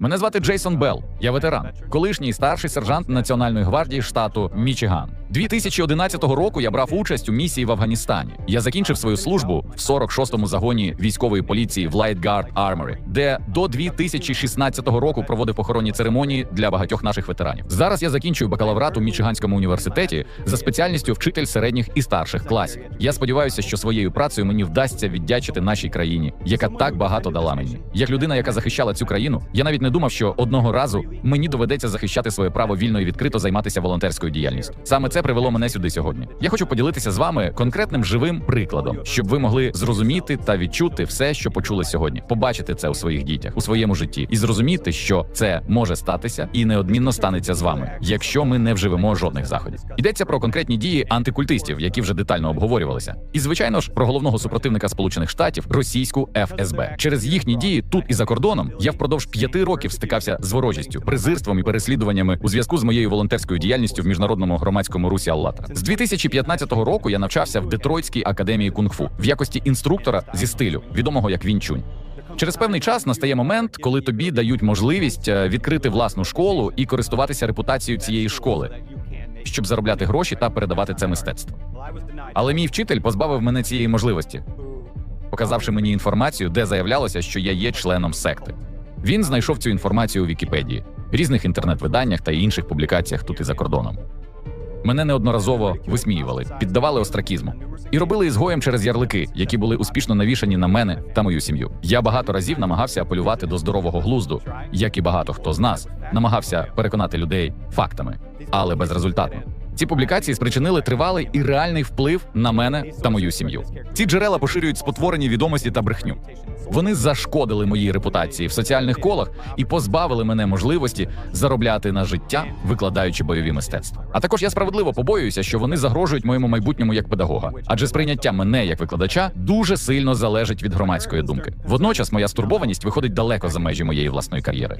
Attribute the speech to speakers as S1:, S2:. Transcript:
S1: Мене звати Джейсон Белл. Я ветеран, колишній старший сержант Національної гвардії штату Мічиган. 2011 року я брав участь у місії в Афганістані. Я закінчив свою службу в 46-му загоні військової поліції в Light Guard Armory, де до 2016 року проводив похоронні церемонії для багатьох наших ветеранів. Зараз я закінчую бакалаврат у Мічиганському університеті за спеціальністю вчитель середніх і старших класів. Я сподіваюся, що своєю працею мені вдасться віддячити нашій країні, яка так багато дала мені. Як людина, яка захищала цю країну, я навіть не думав, що одного разу мені доведеться захищати своє право вільно і відкрито займатися волонтерською діяльністю. Саме це привело мене сюди сьогодні. Я хочу поділитися з вами конкретним живим прикладом, щоб ви могли зрозуміти та відчути все, що почули сьогодні, побачити це у своїх дітях, у своєму житті, і зрозуміти, що це може статися і неодмінно станеться з вами, якщо ми не вживемо жодних заходів. Йдеться про конкретні дії антикультистів, які вже детально обговорювалися, і звичайно ж про головного супротивника Сполучених Штатів російську ФСБ. Через їхні дії тут і за кордоном я впродовж п'яти років стикався з ворожістю, презирством і переслідуваннями у зв'язку з моєю волонтерською діяльністю в міжнародному громадському русі Аллата. З 2015 року я навчався в Детройтській академії кунг-фу в якості інструктора зі стилю, відомого як Вінчунь. Через певний час настає момент, коли тобі дають можливість е, відкрити власну школу і користуватися репутацією цієї школи, щоб заробляти гроші та передавати це мистецтво. Але мій вчитель позбавив мене цієї можливості, показавши мені інформацію, де заявлялося, що я є членом секти. Він знайшов цю інформацію у Вікіпедії, різних інтернет-виданнях та інших публікаціях тут і за кордоном. Мене неодноразово висміювали, піддавали остракізму і робили ізгоєм через ярлики, які були успішно навішані на мене та мою сім'ю. Я багато разів намагався апелювати до здорового глузду, як і багато хто з нас намагався переконати людей фактами, але безрезультатно. Ці публікації спричинили тривалий і реальний вплив на мене та мою сім'ю. Ці джерела поширюють спотворені відомості та брехню. Вони зашкодили моїй репутації в соціальних колах і позбавили мене можливості заробляти на життя, викладаючи бойові мистецтва. А також я справедливо побоююся, що вони загрожують моєму майбутньому як педагога, адже сприйняття мене як викладача дуже сильно залежить від громадської думки. Водночас моя стурбованість виходить далеко за межі моєї власної кар'єри.